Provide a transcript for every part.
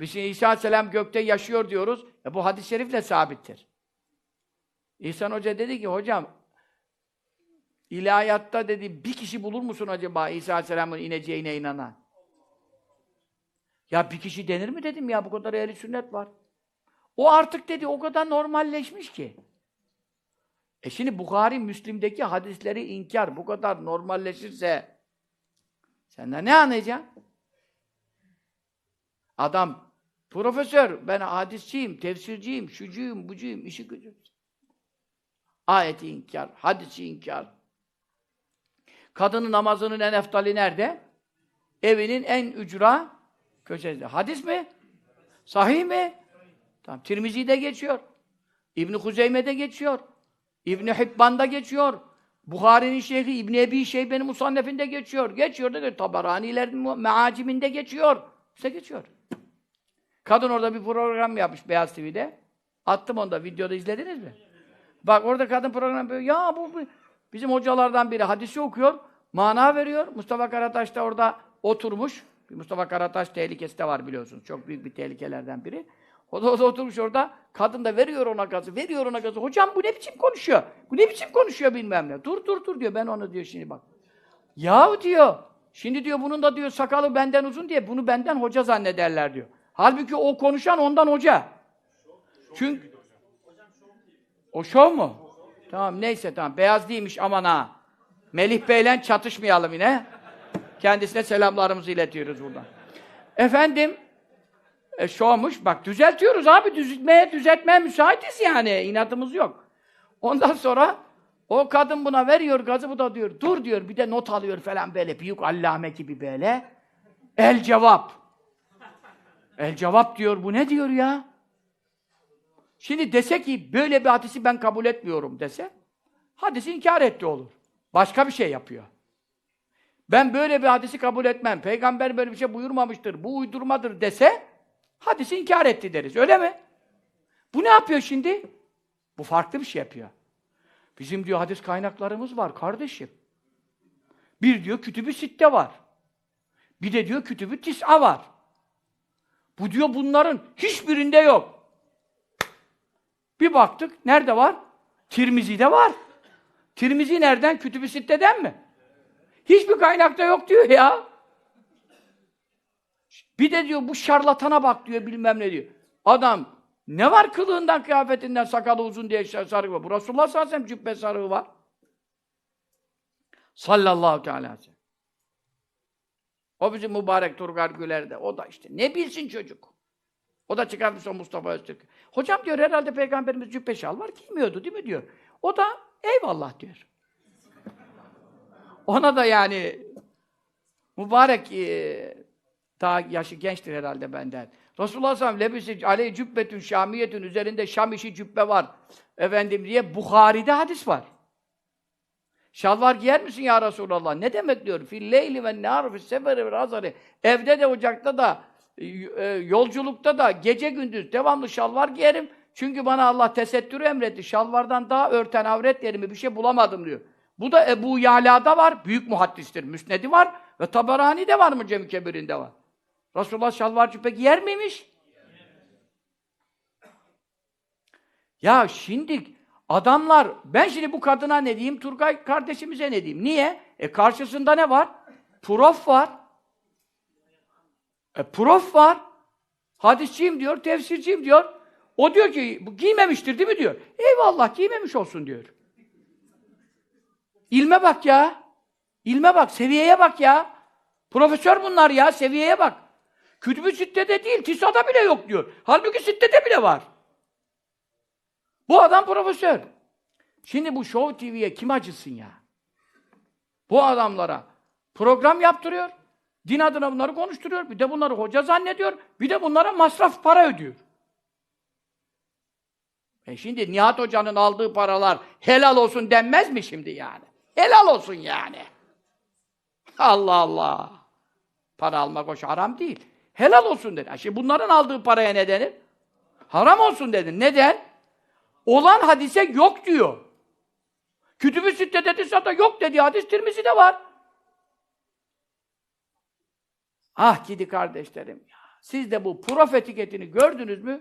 Biz şimdi İsa Aleyhisselam gökte yaşıyor diyoruz. E bu hadis-i şerifle sabittir. İhsan Hoca dedi ki, hocam ilahiyatta dedi bir kişi bulur musun acaba İsa Aleyhisselam'ın ineceğine inanan? Ya bir kişi denir mi dedim ya bu kadar ehli sünnet var. O artık dedi o kadar normalleşmiş ki. E şimdi Bukhari, Müslim'deki hadisleri inkar bu kadar normalleşirse sen de ne anlayacaksın? Adam profesör, ben hadisçiyim, tefsirciyim, şucuyum, bucuyum, işi gücüm. Ayeti inkar, hadisi inkar. Kadının namazının en eftali nerede? Evinin en ücra köşesinde. Hadis mi? Sahih mi? Tamam. Tirmizi'de geçiyor. İbn Huzeyme'de geçiyor. İbn Hibban'da geçiyor. Buhari'nin şeyhi İbn Ebi Şeybe'nin musannefinde geçiyor. Geçiyor da. Tabarani'lerin meaciminde geçiyor. İşte geçiyor. Kadın orada bir program yapmış Beyaz TV'de. Attım onu da videoda izlediniz mi? Bak orada kadın program böyle ya bu, bu bizim hocalardan biri hadisi okuyor. Mana veriyor. Mustafa Karataş da orada oturmuş. Mustafa Karataş tehlikesi de var biliyorsunuz. Çok büyük bir tehlikelerden biri. O da, o da oturmuş orada. Kadın da veriyor ona gazı, veriyor ona gazı. Hocam bu ne biçim konuşuyor? Bu ne biçim konuşuyor bilmem ne. Dur dur dur diyor. Ben onu diyor şimdi bak. Ya diyor. Şimdi diyor bunun da diyor sakalı benden uzun diye bunu benden hoca zannederler diyor. Halbuki o konuşan ondan hoca. Çünkü o şov mu? Tamam neyse tamam. Beyaz değilmiş aman ha. Melih Bey'le çatışmayalım yine. Kendisine selamlarımızı iletiyoruz buradan. Efendim, e, şovmuş. Bak düzeltiyoruz abi. Düzeltmeye, düzeltmeye müsaitiz yani. İnatımız yok. Ondan sonra o kadın buna veriyor gazı, bu da diyor, dur diyor, bir de not alıyor falan böyle, büyük allame gibi böyle. El cevap. El cevap diyor, bu ne diyor ya? Şimdi dese ki, böyle bir hadisi ben kabul etmiyorum dese, hadisi inkar etti olur. Başka bir şey yapıyor. Ben böyle bir hadisi kabul etmem, peygamber böyle bir şey buyurmamıştır, bu uydurmadır dese, hadisi inkar etti deriz, öyle mi? Bu ne yapıyor şimdi? Bu farklı bir şey yapıyor. Bizim diyor hadis kaynaklarımız var kardeşim. Bir diyor kütübü sitte var. Bir de diyor kütübü tis'a var. Bu diyor bunların hiçbirinde yok. Bir baktık, nerede var? Tirmizi'de var. Tirmizi nereden? Kütübü sitteden mi? Hiçbir kaynakta yok diyor ya. Bir de diyor bu şarlatana bak diyor bilmem ne diyor. Adam ne var kılığından, kıyafetinden, sakalı uzun diye sarığı var. Bu Resulullah sallallahu aleyhi ve sellem cübbe sarığı var. Sallallahu aleyhi ve sellem. O bizim mübarek Turgar Güler'de. O da işte. Ne bilsin çocuk? O da çıkarmış o Mustafa Öztürk. Hocam diyor herhalde Peygamberimiz cübbe şal var giymiyordu değil mi diyor. O da eyvallah diyor. Ona da yani mübarek e, daha yaşı gençtir herhalde benden. Resulullah sallallahu aleyhi ve sellem lebisi aleyhi cübbetün şamiyetün üzerinde Şam işi cübbe var. Efendim diye Bukhari'de hadis var. Şalvar giyer misin ya Resulallah? Ne demek diyor? Fil leyli ve nâru fis seferi ve razari. Evde de ocakta da e, yolculukta da gece gündüz devamlı şalvar giyerim. Çünkü bana Allah tesettürü emretti. Şalvardan daha örten avret yerimi bir şey bulamadım diyor. Bu da Ebu Yala'da var. Büyük muhaddistir. Müsnedi var. Ve Tabarani'de var mı Cem-i Kebir'inde var. Resulullah şalvar cübbe giyer miymiş? Ya şimdi adamlar, ben şimdi bu kadına ne diyeyim, Turgay kardeşimize ne diyeyim? Niye? E karşısında ne var? Prof var. E prof var. Hadisçiyim diyor, tefsirciyim diyor. O diyor ki, bu giymemiştir değil mi diyor. Eyvallah, giymemiş olsun diyor. İlme bak ya. İlme bak, seviyeye bak ya. Profesör bunlar ya, seviyeye bak. Kütüb-ü Sitte'de değil, TİSA'da bile yok diyor. Halbuki Sitte'de bile var. Bu adam profesör. Şimdi bu Show TV'ye kim acısın ya? Bu adamlara program yaptırıyor. Din adına bunları konuşturuyor. Bir de bunları hoca zannediyor. Bir de bunlara masraf para ödüyor. E şimdi Nihat Hoca'nın aldığı paralar helal olsun denmez mi şimdi yani? Helal olsun yani. Allah Allah. Para almak hoş haram değil. Helal olsun dedi. Şimdi bunların aldığı paraya ne denir? Haram olsun dedi. Neden? Olan hadise yok diyor. Kütüb-ü Sitte'de Tisa'da yok dedi. Hadis Tirmizi'de var. Ah gidi kardeşlerim ya. siz de bu prof etiketini gördünüz mü?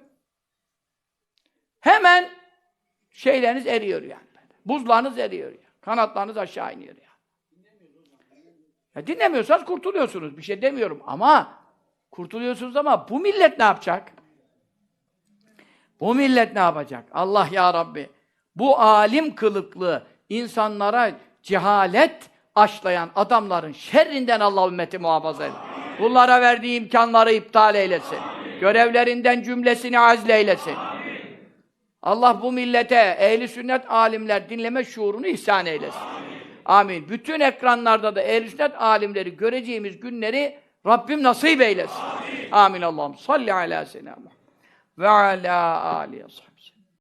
Hemen şeyleriniz eriyor yani. Buzlarınız eriyor ya. Kanatlarınız aşağı iniyor ya. ya. Dinlemiyorsanız kurtuluyorsunuz. Bir şey demiyorum ama kurtuluyorsunuz ama bu millet ne yapacak? Bu millet ne yapacak? Allah ya Rabbi bu alim kılıklı insanlara cehalet aşlayan adamların şerrinden Allah ümmeti muhafaza etsin. Bunlara verdiği imkanları iptal eylesin. Görevlerinden cümlesini azleylesin. Allah bu millete ehli sünnet alimler dinleme şuurunu ihsan eylesin. Amin. Bütün ekranlarda da ehli sünnet alimleri göreceğimiz günleri Rabbim nasip eylesin. Amin Allah'ım. Salli ala Muhammed ve ala alihi.